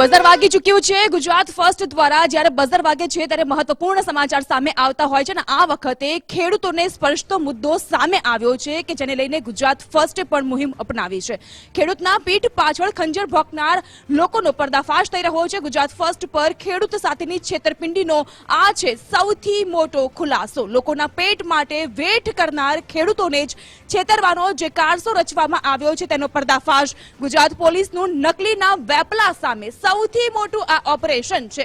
Buzzer વાગી ચૂક્યું છે. ગુજરાત ફર્સ્ટ દ્વારા જ્યારે બઝર વાગે છે ત્યારે મહત્વપૂર્ણ સમાચાર સામે આવતા હોય છે અને આ વખતે ખેડૂતોને સ્પર્શતો મુદ્દો સામે આવ્યો છે કે જેને લઈને ગુજરાત ફર્સ્ટે પણ મુહિમ અપનાવી છે. ખેડૂતના પીઠ પાછળ ખંજર ભોંકનાર લોકોનો પર્દાફાશ થઈ રહ્યો છે. ગુજરાત ફર્સ્ટ પર ખેડૂત સાથેની છેતરપિંડીનો આ છે સૌથી મોટો ખુલાસો. લોકોના પેટ માટે વેઠ કરનાર ખેડૂતોને જ છેતરવાનો જે કારસો રચવામાં આવ્યો છે તેનો પર્દાફાશ. ગુજરાત પોલીસનું નકલીના વેપલા સામે સૌથી મોટું આ ઓપરેશન છે.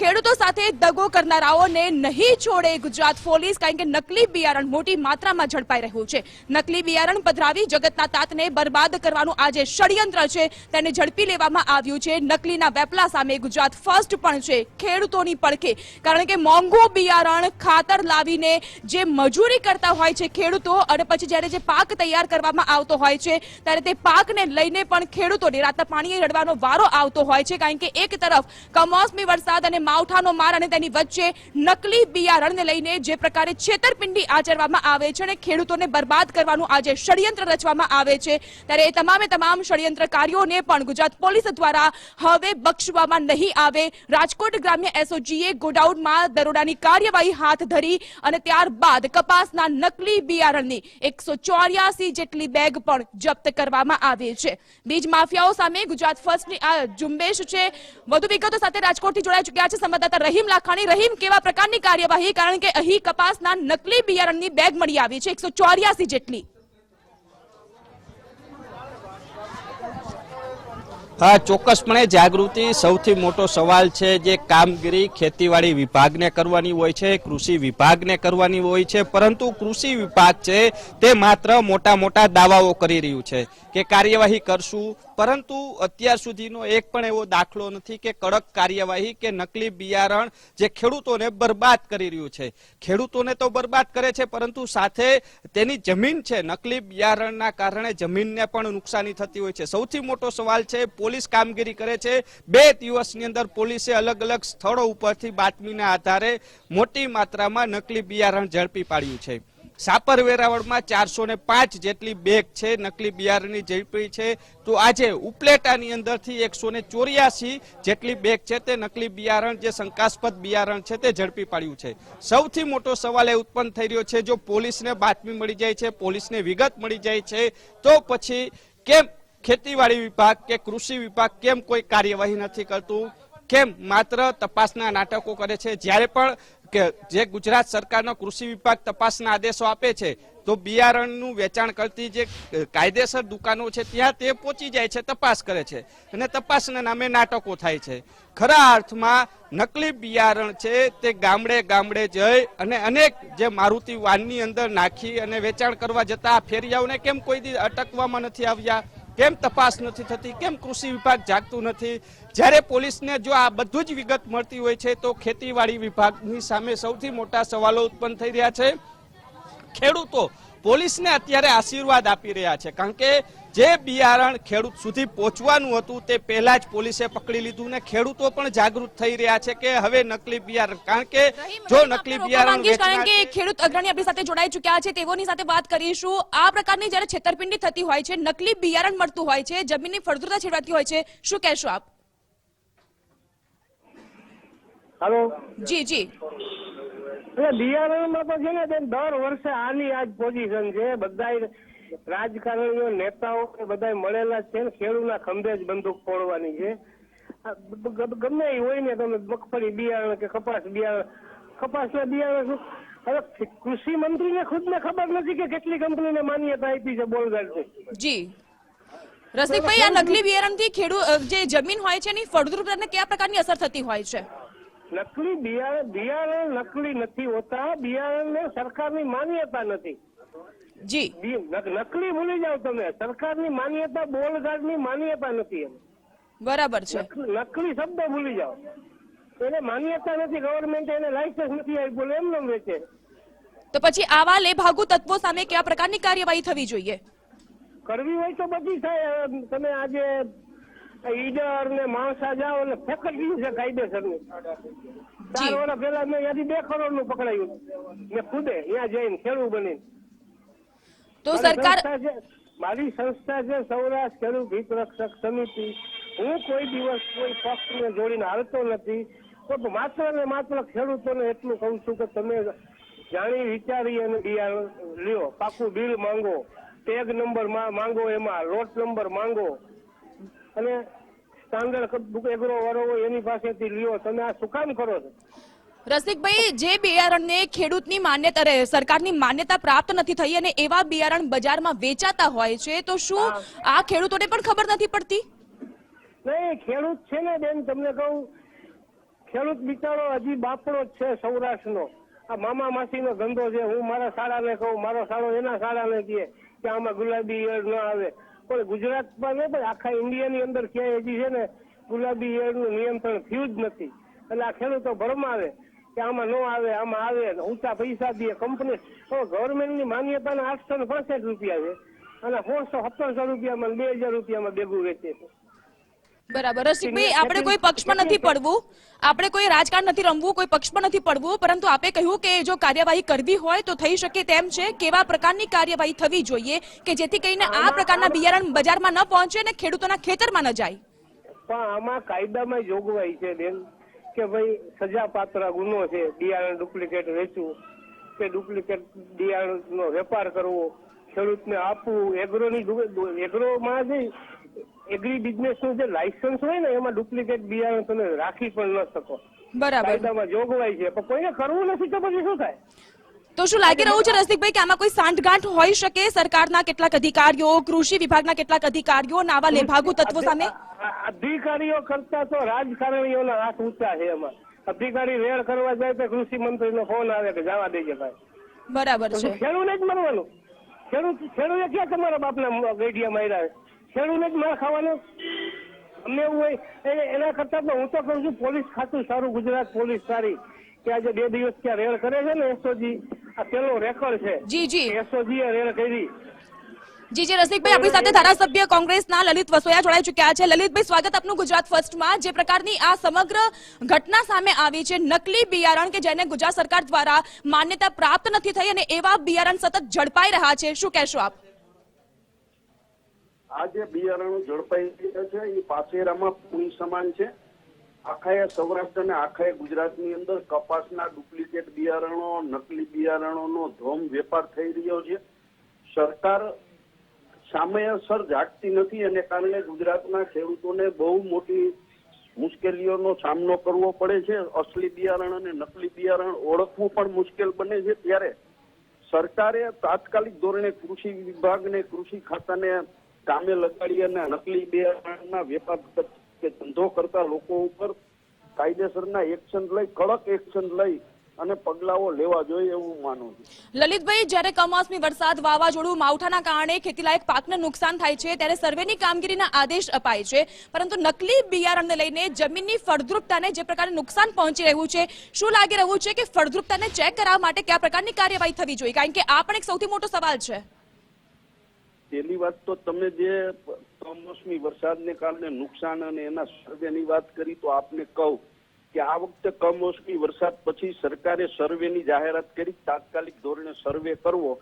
ખેડૂતો સાથે દગો કરનારાઓને નહીં છોડે ગુજરાત પોલીસ, કારણ કે નકલી બિયારણ મોટી માત્રામાં ઝડપાઈ રહ્યું છે. નકલી બિયારણ પધરાવી જગતના તાતને બરબાદ કરવાનું આ જે ષડયંત્ર છે. તેને ઝડપી લેવામાં આવ્યું છે. નકલીના વેપલા સામે ગુજરાત ફર્સ્ટ પણ છે. ખેડૂતોની પડખે. કારણ કે મોંઘું બિયારણ ખાતર લાવીને જે મજૂરી કરતા હોય છે ખેડૂતો, અને પછી જ્યારે જે પાક તૈયાર કરવામાં આવતો હોય છે, ત્યારે તે પાકને લઈને પણ ખેડૂતોને રાતના પાણીએ રડવાનો વારો આવતો હોય છે. કારણ કે એક તરફ કમોસમી વરસાદ અને માવઠાનો માર અને તેની વચ્ચે નકલી બિયારણને લઈને જે પ્રકારે છેતરપિંડી આચરવામાં આવે છે અને ખેડૂતોને બરબાદ કરવાનું આજે ષડયંત્ર રચવામાં આવે છે, ત્યારે એ તમામે તમામ ષડયંત્રકારીઓને પણ ગુજરાત પોલીસ દ્વારા હવે બક્ષવામાં નહીં આવે. રાજકોટ ગ્રામ્ય એસઓજીએ ગોડાઉનમાં દરોડાની કાર્યવાહી હાથ ધરી અને ત્યારબાદ કપાસના નકલી બિયારણની એકસો જેટલી બેગ પણ જપ્ત કરવામાં આવી છે. બીજ માફિયાઓ સામે ગુજરાત ફર્સ્ટની આ ઝુંબેશ છે. વધુ વિગતો સાથે રાજકોટથી જોડાઈ ચૂક્યા છે. સંવાદદાતા રહીમ લાખાણી, રહીમ કેવા પ્રકારની કાર્યવાહી? કારણ કે અહીં કપાસના નકલી બિયારણની બેગ મળી આવી છે, એકસો જેટલી. હા, ચોક્કસપણે જાગૃતિ સૌથી મોટો સવાલ છે જે કામગીરી ખેતીવાડી વિભાગને કરવાની હોય છે, કૃષિ વિભાગને કરવાની હોય છે, પરંતુ કૃષિ વિભાગ છે તે માત્ર મોટા મોટા દાવાઓ કરી રહ્યું છે કે કાર્યવાહી કરશું પરંતુ અત્યાર સુધીનો એક પણ એવો દાખલો નથી કે કડક કાર્યવાહી કે નકલી બિયારણ જે ખેડૂતોને બરબાદ કરી રહ્યું છે. ખેડૂતોને તો બરબાદ કરે છે, પરંતુ સાથે તેની જમીન છે, નકલી બિયારણના કારણે જમીનને પણ નુકસાની થતી હોય છે. સૌથી મોટો સવાલ છે, પોલીસ કામગીરી કરે છે. બે દિવસની અંદર પોલીસે અલગ અલગ સ્થળો ઉપરથી બાતમીના આધારે મોટી માત્રામાં નકલી બિયારણ ઝડપી પાડ્યું છે. સાપર વેરાવળમાં ચારસો ને પાંચ જેટલી બેગ છે, નકલી બિયારણની ઝડપી છે. તો આજે ઉપલેટાની અંદરથી એકસો ને ચોર્યાસી જેટલી બેગ છે તે નકલી બિયારણ, જે શંકાસ્પદ બિયારણ છે તે ઝડપી પાડ્યું છે. સૌથી મોટો સવાલ એ ઉત્પન્ન થઈ રહ્યો છે, જો પોલીસને બાતમી મળી જાય છે, પોલીસને વિગત મળી જાય છે, તો પછી કેમ ખેતીવાડી વિભાગ કે કૃષિ વિભાગ કેમ કોઈ કાર્યવાહી નથી કરતું? કેમ માત્ર તપાસના નાટકો કરે છે? જ્યારે પણ કે જે ગુજરાત સરકારનો કૃષિ વિભાગ તપાસના આદેશો આપે છે, તો બિયારણનું વેચાણ કરતી જે કાયદેસર દુકાનો છે, ત્યાં તે પહોંચી જાય છે, તપાસ કરે છે. અને તપાસના નામે નાટકો થાય છે. ખરા અર્થમાં નકલી બિયારણ છે, તે ગામડે ગામડે જઈ અને અનેક જે મારુતિ વાનની અંદર નાખી અને વેચાણ કરવા જતા ફેરિયાઓને કેમ કોઈ અટકવામાં નથી આવ્યા? કેમ તપાસ નથી થતી? કેમ કૃષિ વિભાગ જાગતું નથી? જ્યારે પોલીસને જો આ બધું જ વિગત મળતી હોય છે, તો ખેતીવાડી વિભાગની સામે સૌથી મોટા સવાલો ઉત્પન્ન થઈ રહ્યા છે. ખેડૂતો પોલીસને અત્યારે આશીર્વાદ આપી રહ્યા છે, કારણ કે જે બિયારણ ખેડૂત સુધી પહોંચવાનું હતું તે પહેલા જ પોલીસે પકડી લીધું ને ખેડૂતો પણ જાગૃત થઈ રહ્યા છે કે હવે નકલી બિયારણ કારણ કે જો નકલી બિયારણ કારણ કે ખેડૂત અગ્રણી આપણી સાથે જોડાઈ ચૂક્યા છે તેઓની સાથે વાત કરીશું. આ પ્રકારની જ્યારે છેતરપિંડી થતી હોય છે નકલી બિયારણ મળતું હોય છે જમીનની ફળદ્રુપતા છેડવાતી હોય છે શું કહેશો આપ? હેલો? જી જી. એટલે બિયારણમાં તો છે ને દર વર્ષે આની આજ પોઝિશન છે બધાય રાજકારણીઓ નેતાઓ બધા મળેલા છે ને ખેડૂતના ખંભે જ બંદૂક ફોડવાની છે. ગમે એ હોય ને તમે મગફળી બિયારણ કે કપાસ બિયારણ. કપાસના બિયારણ શું? હવે કૃષિ મંત્રીને ખુદને ખબર નથી કે કેટલી કંપનીને માન્યતા આપી છે બોલગાડથી જી. રસિકભાઈ આ નકલી બિયારણથી ખેડૂત જે જમીન હોય છે એની ફળદ્રુપતાને કયા પ્રકારની અસર થતી હોય છે? નકલી બિયારણ બિયારણ નકલી નથી હોતા બિયારણને સરકારની માન્યતા નથી. જી. નકલી ભૂલી જાવ તમે. સરકારની માન્યતા બોલગાડની માન્યતા નથી એમ. બરાબર છે. નકલી શબ્દ ભૂલી જાવ એને માન્યતા નથી ગવર્મેન્ટ એને લાયસન્સ નથી આપી બોલે એમ નામ વેચે. તો પછી આવા લેભાગુ તત્વો સામે કયા પ્રકારની કાર્યવાહી થવી જોઈએ? કરવી હોય તો બધી થાય. તમે આજે ઈડર ને માણસા જાઓ એટલે ફેકલ્ટી છે કાયદેસરની. ચાર વર્ષ પહેલા મેં યાદી બે કરોડનું પકડાયું. મેં ખુદે ત્યાં જઈને ખેડૂત બનીને. તો સરકાર મારી સંસ્થા છે સૌરાષ્ટ્ર ખેડૂત હિત રક્ષક સમિતિ. હું કોઈ દિવસ કોઈ પક્ષને જોડીને હાલતો નથી. તો માત્ર ને માત્ર ખેડૂતોને એટલું કહું છું કે તમે જાણી વિચારી અને બિયારણ લ્યો. પાકું બિલ માંગો. ટેગ નંબર માંગો એમાં. લોટ નંબર માંગો. અને સ્ટાન્ડર્ડ એગ્રો વાળો હોય એની પાસેથી લ્યો. તમે આ શું કામ કરો છો. રસિકભાઈ જે બિયારણને ખેડૂતની માન્યતા સરકારની માન્યતા પ્રાપ્ત નથી થઈ અને એવા બિયારણ બજારમાં વેચાતા હોય છે તો શું આ ખેડૂતોને પણ ખબર નથી પડતી? નહીં ખેડૂત છે ને બેન તમને કહું ખેડૂત બિચારો હજી બાપડો જ છે સૌરાષ્ટ્રનો. આ મામા માસીનો ધંધો છે હું મારા શાળાને કહું મારો શાળો એના શાળાને કહે કે આમાં ગુલાબી ઈયળ ન આવે. પણ ગુજરાતમાં નહીં પણ આખા ઇન્ડિયાની અંદર ક્યાંય હજી છે ને ગુલાબી ઈયળનું નિયંત્રણ થયું જ નથી. એટલે આ ખેડૂતો ભરમાવે. કે આમાં ન આવે આમાં આવે ઊંચા પૈસા દે કંપની ગવર્મેન્ટની માન્યતાના આઠસો ને પાસઠ રૂપિયા છે. અને સોળસો સત્તરસો રૂપિયામાં બે હજાર રૂપિયામાં ભેગું વેચે છે. બરાબર. રસિકભાઈ આપણે કોઈ પક્ષમાં નથી પડવું. આપણે કોઈ રાજકારણ નથી રમવું કોઈ પક્ષમાં નથી પડવું પરંતુ આપે કહ્યું કે જો કાર્યવાહી કરવી હોય તો થઈ શકે તેમ છે. કેવા પ્રકારની કાર્યવાહી થવી જોઈએ કે જેથી કરીને આ પ્રકારના બિયારણ બજારમાં ન પહોંચે અને ખેડૂતોના ખેતરમાં ન જાય? પણ આમાં કાયદામાં જોગવાઈ છે બેન. કે ભાઈ સજાપાત્ર ગુનો છે બિયારણ ડુપ્લિકેટ વેચવું કે ડુપ્લિકેટ બિયારણનો વેપાર કરવો ખેડૂતને આપવું એગ્રોની એગ્રોમાં જે એગ્રી બિઝનેસનું જે લાયસન્સ હોય ને એમાં ડુપ્લિકેટ બિયારણ તમે રાખી પણ ન શકો. બરાબર. કાયદામાં જોગવાઈ છે પણ કોઈને કરવું નથી તો પછી શું થાય? તો શું લાગી રહ્યું છે રસિકભાઈ કે આમાં કોઈ સાંઠગાંઠ હોઈ શકે? સરકારના કેટલાક અધિકારીઓ કૃષિ વિભાગના કેટલાક અધિકારીઓ નાવા લેભાગુ તત્વો સામે? અધિકારીઓ કરતા તો રાજકારણીઓના હાથ ઊંચા છે એમાં. અધિકારી રેડ કરવા જાય તો કૃષિ મંત્રીનો ફોન આવે કે જવા દેજે ભાઈ. બરાબર છે. ખેડૂને જ મરવાનું ખેડૂત ખેડૂતે ક્યાં તમારા બાપના ગઈડિયા માર્યા? ખેડૂને જ માર ખાવાનું? અમને એવું હોય એના કરતા તો હું તો કહું છું પોલીસ ખાતું સારું ગુજરાત પોલીસ સારી. કે આજે બે દિવસ ત્યાં રેડ કરે છે ને એસઓજી આ પેલો રેકોર્ડ છે. જી જી. એસઓજી એ રેડ કરી. જી જી રસિકભાઈ આપણી સાથે ધારાસભ્ય કોંગ્રેસના લલિત વસોયા જોડાઈ ચૂક્યા છે. લલિતભાઈ સ્વાગત આપનું ગુજરાત ફર્સ્ટમાં. જે પ્રકારની આ સમગ્ર ઘટના સામે આવી છે નકલી બિયારણ કે જેને ગુજરાત સરકાર દ્વારા માન્યતા પ્રાપ્ત નથી થઈ અને એવા બિયારણ સતત ઝડપાઈ રહ્યા છે. શું કહેશો આપ? આ જે બિયારણો ઝડપાઈ રહ્યા છે એ પાસેરામાં પૂણી સમાન છે. આખાએ સૌરાષ્ટ્ર અને આખાએ ગુજરાતની અંદર કપાસના ડુપ્લિકેટ બિયારણો, નકલી બિયારણોનો ધોમ વેપાર થઈ રહ્યો છે. સરકાર સામયસર જાગતી નથી અને કારણે ગુજરાતના ખેડૂતોને બહુ મોટી મુશ્કેલીઓનો સામનો કરવો પડે છે. અસલી બિયારણ અને નકલી બિયારણ ઓળખવું પણ મુશ્કેલ બને છે. ત્યારે સરકારે તાત્કાલિક ધોરણે કૃષિ વિભાગને કૃષિ ખાતાને કામે લગાડી અને નકલી બિયારણના વેપાર કે ધંધો કરતા લોકો ઉપર કાયદેસરના એક્શન લઈ કડક એક્શન લઈ અને પગલાઓ લેવા જોઈએ એવું માનું છું. લલિતભાઈ જ્યારે કમોસમી વરસાદ વાવાઝોડું માવઠાના કારણે ખેતીલાયક પાકને નુકસાન થાય છે ત્યારે સર્વેની કામગીરીના આદેશ અપાય છે. પરંતુ નકલી બિયારણને લઈને જમીનની ફળદ્રુપતાને જે પ્રકારે નુકસાન પહોંચી રહ્યું છે શું લાગી રહ્યું છે કે ફળદ્રુપતાને ચેક કરવા માટે કયા પ્રકારની કાર્યવાહી થવી જોઈએ? કારણ કે આ પણ એક સૌથી મોટો સવાલ છે. પહેલી વાત તો તમે જે કમોસમી વરસાદને કારણે નુકસાન અને એના સર્વેની વાત કરી તો આપને કહું કે આ વખતે કમોસમી વરસાદ પછી સરકારે સર્વેની જાહેરાત કરી, તાત્કાલિક ધોરણે સર્વે કરવો.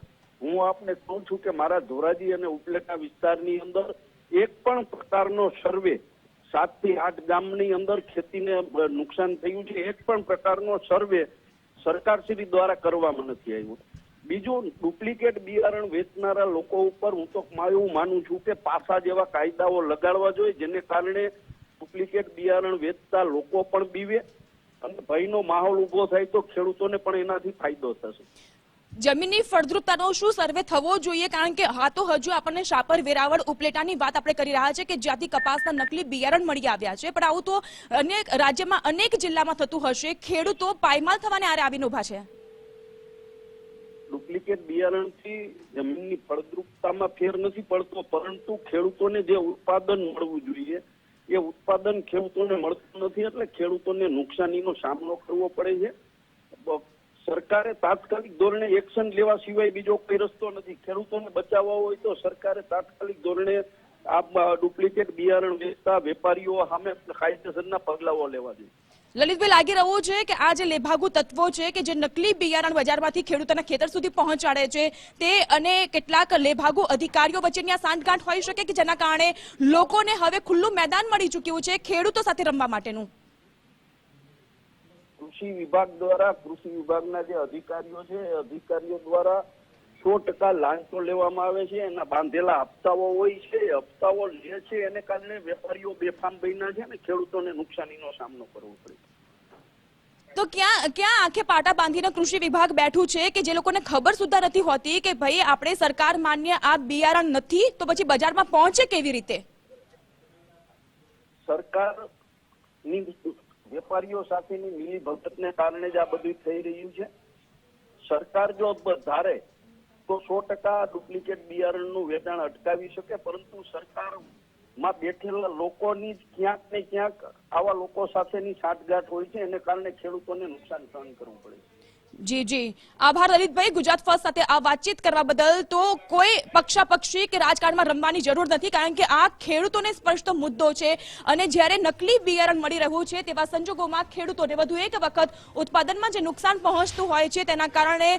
હું આપને કહું છું કે મારા ધોરાજી અને ઉપલેટા વિસ્તારની અંદર એક પણ પ્રકારનો સર્વે સાતથી આઠ ગામની અંદર ખેતીને નુકસાન થયું છે, એક પણ પ્રકારનો સર્વે સરકારશ્રી દ્વારા કરવામાં નથી આવ્યો. બીજું ડુપ્લિકેટ બિયારણ વેચનારા લોકો ઉપર હું તો એવું માનું છું કે પાસા જેવા કાયદાઓ લગાડવા જોઈએ, જેને કારણે ડુપ્લિકેટ બિયારણ વેચતા લોકો પણ બીવે અને ભયનો માહોલ ઊભો થાય તો ખેડૂતોને પણ એનાથી ફાયદો થશે. જમીનની ફળદ્રુપતાનો શું સર્વે થવો જોઈએ? કારણ કે હા તો હજુ આપણને શાપર, વેરાવળ, ઉપલેટાની વાત આપણે કરી રહ્યા છે કે જ્યાંથી કપાસના નકલી બિયારણ મળી આવ્યા છે. પણ આવું તો અનેક રાજ્યમાં, અનેક જિલ્લામાં થતું હશે. ખેડૂતો પાયમાલ થવાને આરે આવીને ઊભા છે. ડુપ્લિકેટ બિયારણથી જમીનની ફળદ્રુપતામાં ફેર નથી પડતો, પરંતુ ખેડૂતોને જે ઉત્પાદન મળવું જોઈએ, એ ઉત્પાદન ખેડૂતોને મળતું નથી એટલે ખેડૂતોને નુકસાનીનો સામનો કરવો પડે છે. સરકારે તાત્કાલિક ધોરણે એક્શન લેવા સિવાય બીજો કોઈ રસ્તો નથી. ખેડૂતોને બચાવવા હોય તો સરકારે તાત્કાલિક ધોરણે આ ડુપ્લિકેટ બિયારણ વેચતા વેપારીઓ સામે કાયદેસરના પગલાઓ લેવા જોઈએ. લલિતભાઈ, લાગી રહ્યું છે કે આ જે લેભાગુ તત્વો છે કે જે નકલી બિયારણ બજારમાંથી ખેડૂતોના ખેતર સુધી પહોંચાડે છે, તે અને કેટલાક લેભાગુ અધિકારીઓ વચ્ચેની આ સાંઠગાંઠ હોઈ શકે કે જેના કારણે લોકોને હવે ખુલ્લું મેદાન મળી ચૂક્યું છે ખેડૂતો સાથે રમવા માટેનું? કૃષિ વિભાગ દ્વારા, કૃષિ વિભાગના જે અધિકારીઓ છે અધિકારીઓ દ્વારા સો ટકા લાંચો લેવામાં આવે છે એના બાંધેલા હપ્તાઓ હોય છે એ હપ્તાઓ લે છે એને કારણે વેપારીઓ બેફામ બન્યા છે ને ખેડૂતોને નુકસાનીનો સામનો કરવો પડે તો ક્યાં ક્યાં આંખે પાટા બાંધીને કૃષિ વિભાગ બેઠું છે કે જે લોકોને ખબર સુદ્ધા નથી હોતી કે ભાઈ આપણે સરકાર માન્ય આ બિયારણ નથી તો પછી બજારમાં પહોંચે કેવી રીતે? સરકારની વેપારીઓ સાથેની મિલી ભગતને કારણે જ આ બધું થઈ રહ્યું છે. સરકાર જો વધારે ધારે તો સો ટકા ડુપ્લિકેટ બિયારણનું વેચાણ અટકાવી શકે, પરંતુ સરકારમાં બેઠેલા લોકોની ક્યાંક ને ક્યાંક આવા લોકો સાથેની સાંઠગાંઠ હોય છે, એને કારણે ખેડૂતોને નુકસાન સહન કરવું પડે છે. જી જી. આભાર, લલિતભાઈ. ગુજરાત ફર્સ્ટ સાથે આ વાતચીત કરવા બદલ તો કોઈ પક્ષાપક્ષી કે રાજકારણમાં રમવાની જરૂર નથી, કારણ કે આ ખેડૂતોને સ્પર્શતો મુદ્દો છે. અને જ્યારે નકલી બિયારણ મળી રહ્યું છે, તેવા સંજોગોમાં ખેડૂતોને વધુ એક વખત ઉત્પાદનમાં જે નુકસાન પહોંચતું હોય છે, તેના કારણે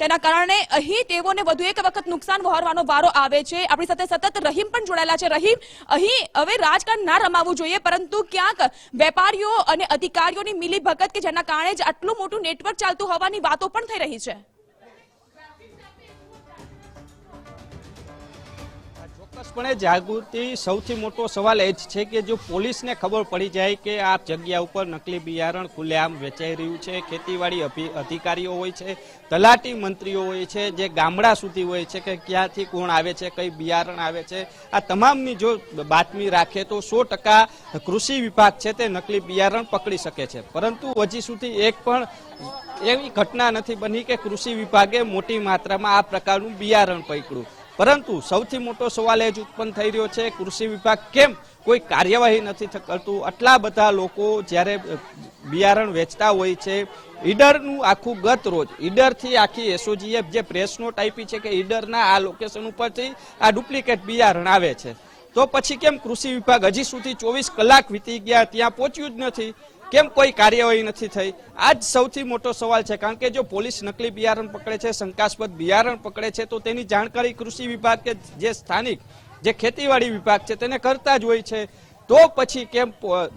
તેના કારણે અહીં તેઓને વધુ એક વખત નુકસાન વહોરવાનો વારો આવે છે. આપણી સાથે સતત રહીમ પણ જોડાયેલા છે. રહીમ, અહીં હવે રાજકારણ ના રમાવવું જોઈએ, પરંતુ ક્યાંક વેપારીઓ અને અધિકારીઓની મિલી ભગત કે જેના કારણે જ આટલું મોટું નેટવર્ક ચાલતું હોવાની વાતો પણ થઈ રહી છે. ચોક્કસપણે જાગૃતિ સૌથી મોટો સવાલ એ જ છે કે જો પોલીસને ખબર પડી જાય કે આ જગ્યા ઉપર નકલી બિયારણ ખુલ્લેઆમ વેચાઈ રહ્યું છે, ખેતીવાડી અધિકારીઓ હોય છે, તલાટી મંત્રીઓ હોય છે, જે ગામડા સુધી હોય છે કે ક્યાંથી કોણ આવે છે, કઈ બિયારણ આવે છે, આ તમામની જો બાતમી રાખે તો સો ટકા કૃષિ વિભાગ છે તે નકલી બિયારણ પકડી શકે છે. પરંતુ હજી સુધી એક પણ એવી ઘટના નથી બની કે કૃષિ વિભાગે મોટી માત્રામાં આ પ્રકારનું બિયારણ પકડ્યું. પરંતુ સૌથી મોટો સવાલ એ જ ઉત્પન્ન થઈ રહ્યો છે, કૃષિ વિભાગ કેમ કોઈ કાર્યવાહી નથી કરતું? આટલા બધા લોકો જ્યારે બિયારણ વેચતા હોય છે, ઈડરનું આખું ગત રોજ, ઈડરથી આખી એસઓજીએ જે પ્રેસ નોટ આપી છે કે ઈડરના આ લોકેશન ઉપરથી આ ડુપ્લિકેટ બિયારણ આવે છે. તો પછી કેમ કૃષિ વિભાગ હજી સુધી ચોવીસ કલાક વીતી ગયા, ત્યાં પહોંચ્યું જ નથી? કેમ કોઈ કાર્યવાહી નથી થઈ? આ જ સૌથી મોટો સવાલ છે, કારણ કે જો પોલીસ નકલી બિયારણ પકડે છે, શંકાસ્પદ બિયારણ પકડે છે, તો તેની જાણકારી કૃષિ વિભાગ કે જે સ્થાનિક, જે ખેતીવાડી વિભાગ છે, તેને કરતા જ હોય છે. તો પછી કેમ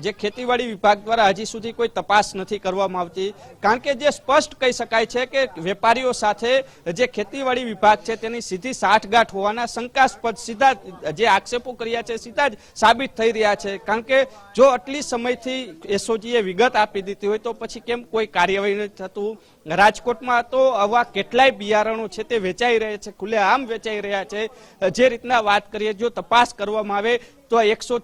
જે ખેતીવાડી વિભાગ દ્વારા હજી સુધી કોઈ તપાસ નથી કરવામાં આવતી. કારણ કે જે સ્પષ્ટ કહી શકાય છે કે વેપારીઓ સાથે જે ખેતીવાડી વિભાગ છે તેની સીધી સાઠગાંઠ હોવાના શંકાસ્પદ સીધા જે આક્ષેપો કર્યા છે સીધા જ સાબિત થઈ રહ્યા છે. કારણ કે જો આટલી સમયથી એસઓજીએ વિગત આપી દીધી હોય તો પછી કેમ કોઈ કાર્યવાહી નથી થતું? રાજકોટમાં તો આવા કેટલાય બિયારણો છે તે વેચાઈ રહ્યા છે ખુલ્લે આમ વેચાઈ રહ્યા છે. જે રીતના વાત કરીએ, જો તપાસ કરવામાં આવે તો એકસો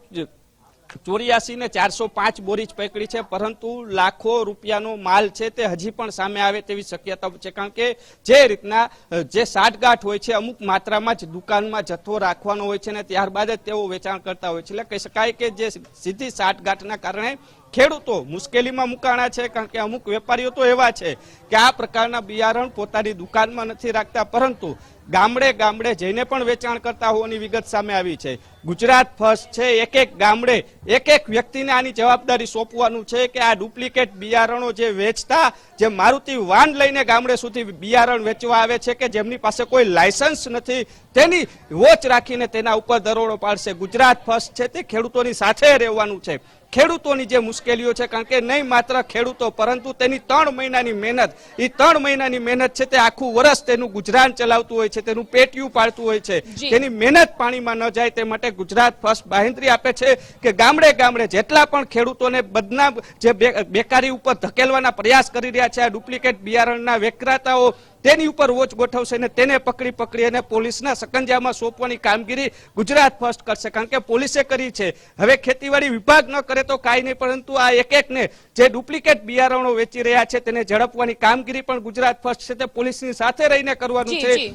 ચોર્યાસી ને ચારસો પાંચ બોરી જ પકડી છે, પરંતુ લાખો રૂપિયાનો માલ છે તે હજી પણ સામે આવે તેવી શક્યતા છે, કારણ કે જે રીતના જે સાઠગાંઠ હોય છે, અમુક માત્રામાં જ દુકાનમાં જથ્થો રાખવાનો હોય છે ને ત્યારબાદ જ તેઓ વેચાણ કરતા હોય છે. એટલે કહી શકાય કે જે સીધી સાઠગાંઠના કારણે ખેડૂતો મુશ્કેલીમાં મુકાણા છે, કારણ કે અમુક વેપારીઓ તો એવા છે કે આ પ્રકારના બિયારણ પોતાની દુકાનમાં નથી રાખતા, પરંતુ ગામડે ગામડે જઈને પણ વેચાણ કરતા હોવાની વિગત સામે આવી છે. ગુજરાત ફર્સ્ટ છે, એક એક ગામડે એક એક વ્યક્તિને આની જવાબદારી સોંપવાનું છે કે આ ડુપ્લિકેટ બિયારણો જે વેચતા, જે મારુતિ વાન લઈને ગામડે સુધી બિયારણ વેચવા આવે છે કે જેમની પાસે કોઈ લાયસન્સ નથી, તેની વોચ રાખીને તેના ઉપર દરોડો પાડશે. ગુજરાત ફર્સ્ટ છે, તે ખેડૂતોની સાથે રહેવાનું છે. ખેડૂતોની જે મુશ્કેલીઓ છે કારણ કે નહીં માત્ર ખેડૂતો પરંતુ તેની ત્રણ મહિનાની મહેનત એ ત્રણ મહિનાની મહેનત છે તે આખું વર્ષ તેનું ગુજરાન ચલાવતું હોય છે તેનું પેટિયું પાડતું હોય છે. તેની મહેનત પાણીમાં ન જાય તે માટે ગુજરાત ફર્સ્ટ બાહેંધરી આપે છે કે ગામડે ગામડે જેટલા પણ ખેડૂતોને બદનામ જે બેકારી ઉપર ધકેલવાના પ્રયાસ કરી રહ્યા છે આ ડુપ્લિકેટ બિયારણના વેકરાતાઓ તેની ઉપર વોચ ગોઠવશે અને તેને પકડી પકડી અને પોલીસના સકંજામાં સોંપવાની કામગીરી ગુજરાત ફર્સ્ટ કરશે. કારણ કે પોલીસે કરી છે. હવે ખેતીવાડી વિભાગ ન કરે તો કાંઈ નહીં પરંતુ આ એક એકને જે ડુપ્લિકેટ બિયારણો વેચી રહ્યા છે તેને ઝડપવાની કામગીરી પણ ગુજરાત ફર્સ્ટ છે તે પોલીસની સાથે રહીને કરવાનું છે.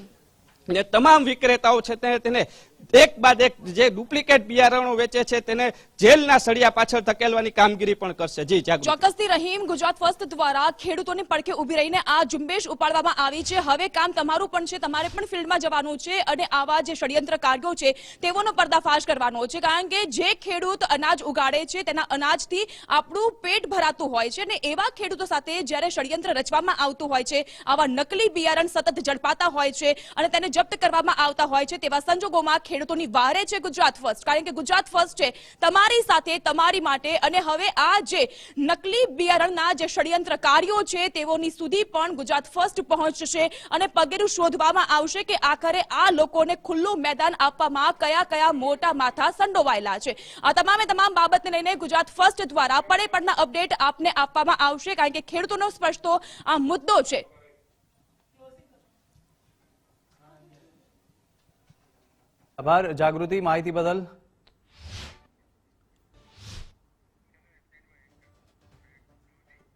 ને તમામ વિક્રેતાઓ છે તેને એક બાદ એક જે ડુપ્લિકેટ બિયારણો વેચે છે, તેને જેલના સળિયા પાછળ ધકેલવાની કામગીરી પણ કરશે. જી ચોક્કસથી રહીમ ગુજરાત ફર્સ્ટ દ્વારા ખેડૂતોની પડખે ઊભી રહીને આ ઝુંબેશ ઉપાડવામાં આવી છે. હવે કામ તમારું પણ છે, તમારે પણ ફિલ્ડમાં જવાનું છે અને આવા જે ષડયંત્રકારીઓ છે, તેઓનો પર્દાફાશ કરવાનો છે. કારણ કે જે ખેડૂત અનાજ ઉગાડે છે, તેના અનાજથી આપણું પેટ ભરાતું હોય છે અને એવા ખેડૂતો સાથે જ્યારે ષડયંત્ર રચવામાં આવતું હોય છે, આવા નકલી બિયારણ સતત ઝડપાતા હોય છે અને તેને જપ્ત કરવામાં આવતા હોય છે, તેવા સંજોગોમાં ખેડૂતોની વારે છે ગુજરાત ફર્સ્ટ. કારણ કે ગુજરાત ફર્સ્ટ છે તમારી સાથે, તમારી માટે. અને હવે આ જે નકલી બિયારણના જે ષડયંત્રકારીઓ છે, તેઓની સુધી પણ ગુજરાત ફર્સ્ટ પહોંચશે. અને પગેરું શોધવામાં આવશે કે આખરે આ લોકોને ખુલ્લું મેદાન આપવામાં કયા કયા મોટા માથા સંડોવાયેલા છે. આ તમામે તમામ બાબતને લઈને ગુજરાત ફર્સ્ટ દ્વારા પડે પડના અપડેટ આપને આપવામાં આવશે. કારણ કે ખેડૂતોનો સ્પષ્ટ તો આ મુદ્દો છે. આભાર. જાગૃતિ માહિતી બદલ